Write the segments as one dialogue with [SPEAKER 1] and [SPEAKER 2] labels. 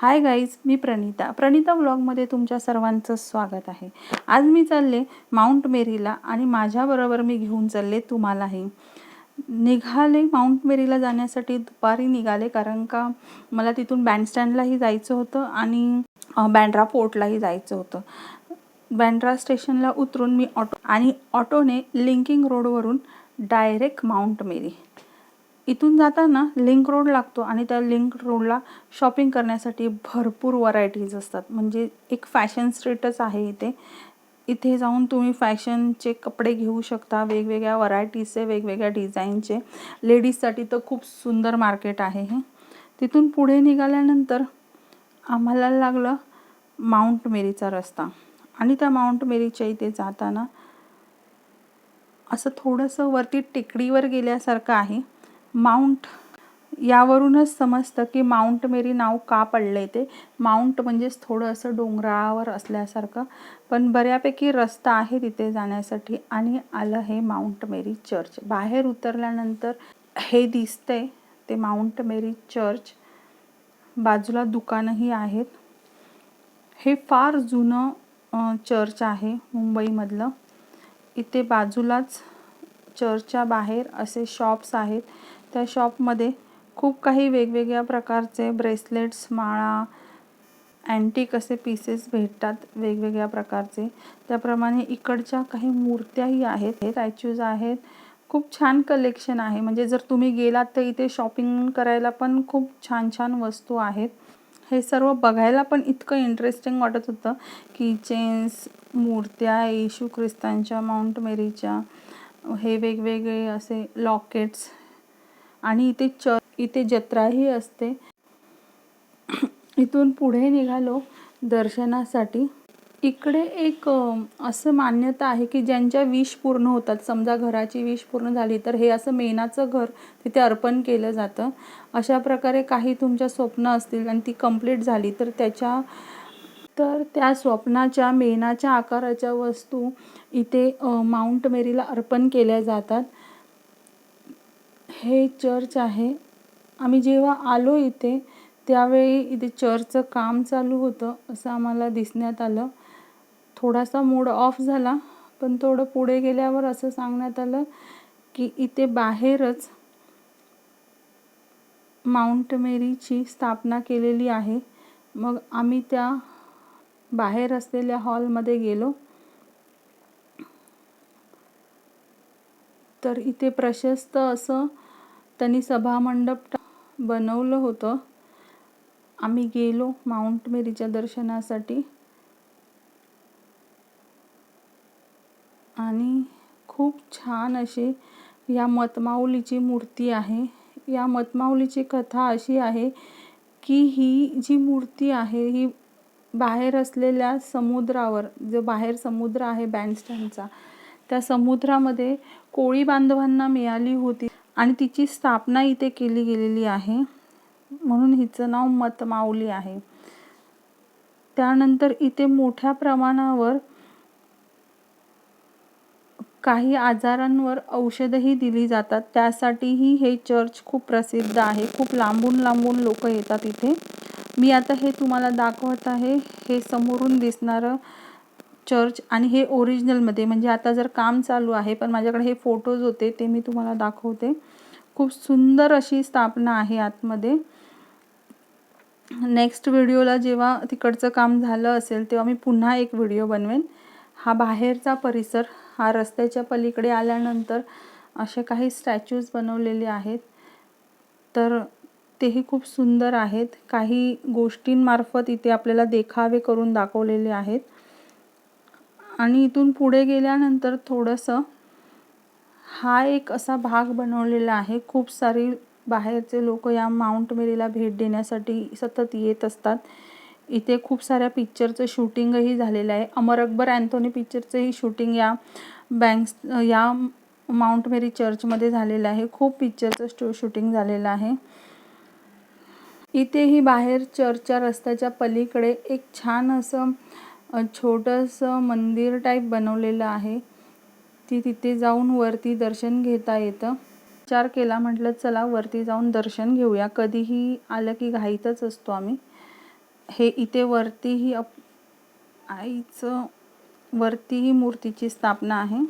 [SPEAKER 1] हाय guys मी प्रणिता. प्रणिता व्लॉगमध्ये तुमच्या सर्वांचं स्वागत आहे. आज मी चालले माउंट मेरीला आणि माझ्याबरोबर मी घेऊन चालले तुम्हालाही. निघाले माउंट मेरीला जाण्यासाठी दुपारी निघाले कारण का मला तिथून बँडस्टँडलाही जायचं होतं आणि बँड्रा फोर्टलाही जायचं होतं. बँड्रा स्टेशनला उतरून मी ऑटो आणि ऑटोने लिंकिंग रोडवरून डायरेक्ट माउंट मेरी. इथून जाताना लिंक रोड लागतो आणि त्या लिंक रोडला शॉपिंग करण्यासाठी भरपूर व्हरायटीज असतात. म्हणजे एक फॅशन स्ट्रीटच आहे इथे. इथे जाऊन तुम्ही फॅशनचे कपडे घेऊ शकता वेगवेगळ्या व्हरायटीजचे वेगवेगळ्या डिझाईनचे लेडीजसाठी तर खूप सुंदर मार्केट आहे हे. तिथून पुढे निघाल्यानंतर आम्हाला लागलं माउंट मेरीचा रस्ता. आणि त्या माउंट मेरीच्या इथे जाताना असं थोडंसं वरती टेकडीवर गेल्यासारखं आहे. माउंट. यावरूनच समजतं की माउंट मेरी नाव का पडलं ते. माउंट म्हणजेच थोडं असं डोंगरावर असल्यासारखं. पण बऱ्यापैकी रस्ता आहे तिथे जाण्यासाठी आणि आलं हे माउंट मेरी चर्च. बाहेर उतरल्यानंतर हे दिसतंय ते माउंट मेरी चर्च. बाजूला दुकानंही आहेत. हे फार जुनं चर्च आहे मुंबईमधलं. इथे बाजूलाच चर्चच्या बाहेर असे शॉप्स आहेत. त्या शॉपमध्ये खूप काही वेगवेगळ्या प्रकारचे ब्रेसलेट्स माळा अँटिक असे पीसेस भेटतात वेगवेगळ्या प्रकारचे. त्याप्रमाणे इकडच्या काही मूर्त्याही आहेत. हे स्टॅच्यूज आहेत. खूप छान कलेक्शन आहे. म्हणजे जर तुम्ही गेलात तर इथे शॉपिंग करायला पण खूप छान छान वस्तू आहेत. हे सर्व बघायला पण इतकं इंटरेस्टिंग वाटत होतं की चेन्स मूर्त्या येशू ख्रिस्तांच्या माउंट मेरीच्या हे वेगवेगळे असे लॉकेट्स आणि इथे च इथे जत्राही असते. इथून पुढे निघालो दर्शनासाठी. इकडे एक असं मान्यता आहे की ज्यांच्या विष पूर्ण होतात समजा घराची विष पूर्ण झाली तर हे असं मेणाचं घर तिथे अर्पण केलं जातं. अशा प्रकारे काही तुमच्या स्वप्न असतील आणि ती कंप्लीट झाली तर त्याच्या तर त्या स्वप्नाच्या मेणाच्या आकाराच्या वस्तू इथे माउंट मेरीला अर्पण केल्या जातात. हे चर्च आहे. आम्ही जेव्हा आलो इथे त्यावेळी इथे चर्चचं काम चालू होतं असं आम्हाला दिसण्यात आलं. थोडासा मूड ऑफ झाला पण थोडं पुढे गेल्यावर असं सांगण्यात आलं की इथे बाहेरच माउंट मेरीची स्थापना केलेली आहे. मग आम्ही त्या बाहेर असलेल्या हॉलमध्ये गेलो. तर इथे प्रशस्त असं त्यांनी सभामंडप बनवलं होतं. आम्ही गेलो माउंट मेरीच्या दर्शनासाठी. आणि खूप छान अशी या मतमाऊलीची मूर्ती आहे. या मतमाऊलीची कथा अशी आहे की ही जी मूर्ती आहे ही बाहेर असलेल्या समुद्रावर जो बाहेर समुद्र आहे बँडस्टँडचा त्या समुद्रामध्ये कोळी बांधवांना मिळाली होती. आणि तिची स्थापना इथे केली गेलेली आहे. म्हणून हिचं नाव मतमाऊली आहे. त्यानंतर इथे मोठ्या प्रमाणावर काही आजारांवर औषधही दिली जातात. त्यासाठीही हे चर्च खूप प्रसिद्ध आहे. खूप लांबून लांबून लोक येतात इथे. मी आता हे तुम्हाला दाखवत आहे. हे समोरून दिसणारं चर्च आणि हे ओरिजिनलमध्ये. म्हणजे आता जर काम चालू आहे पण माझ्याकडे हे फोटोज होते ते मी तुम्हाला दाखवते. खूप सुंदर अशी स्थापना आहे आतमध्ये. नेक्स्ट व्हिडिओला जेव्हा तिकडचं काम झालं असेल तेव्हा मी पुन्हा एक व्हिडिओ बनवेन. हा बाहेरचा परिसर हा रस्त्याच्या पलीकडे आल्यानंतर असे काही स्टॅच्यूज बनवलेले आहेत. तर तेही खूप सुंदर आहेत. काही गोष्टींमार्फत इथे आपल्याला देखावे करून दाखवलेले आहेत. आणि इथून पुढे गेल्यानंतर थोडंसं हा एक असा भाग बनवलेला आहे. खूप सारी बाहेरचे लोक या माउंट मेरीला भेट देण्यासाठी सतत येत असतात. इथे खूप साऱ्या पिक्चरचं शूटिंगही झालेलं आहे. अमर अकबर अँथोनी पिक्चरचंही शूटिंग या बँक्स या माउंट मेरी चर्चमध्ये झालेलं आहे. खूप पिक्चरचं स्टो शूटिंग झालेलं आहे. इथेही बाहेर चर्चच्या रस्त्याच्या पलीकडे एक छान असं छोटंसं मंदिर टाईप बनवलेलं आहे. ती तिथे जाऊन वरती दर्शन घेता येतं. विचार केला म्हटलं चला वरती जाऊन दर्शन घेऊया. कधीही आलं की घाईतच असतो आम्ही. हे इथे वरतीही अप आईचं वरतीही मूर्तीची स्थापना आहे.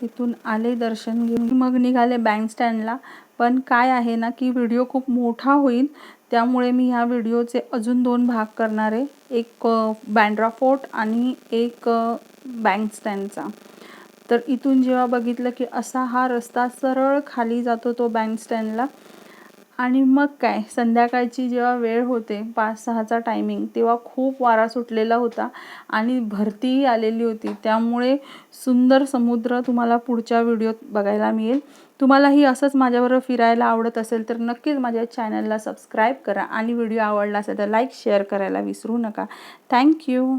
[SPEAKER 1] तिथून आले दर्शन घेऊन. मग निघाले बँकस्टँडला पण काय आहे ना की व्हिडिओ खूप मोठा होईल. त्यामुळे मी ह्या व्हिडिओचे अजून दोन भाग करणार आहे. एक बँड्रा फोर्ट आणि एक बँकस्टँडचा तर इथून जेव्हा बघितलं की असा हा रस्ता सरळ खाली जातो तो बँडस्टँडला आणि मग काय संध्याकाळची जेव्हा वेळ होते पाच सहाचा टायमिंग तेव्हा खूप वारा सुटलेला होता आणि भरतीही आलेली होती. त्यामुळे सुंदर समुद्र तुम्हाला पुढच्या व्हिडिओत बघायला मिळेल. तुम्हालाही असंच माझ्याबरोबर फिरायला आवडत असेल तर नक्कीच माझ्या चॅनलला सबस्क्राईब करा. आणि व्हिडिओ आवडला असेल तर लाईक शेअर करायला विसरू नका. थँक्यू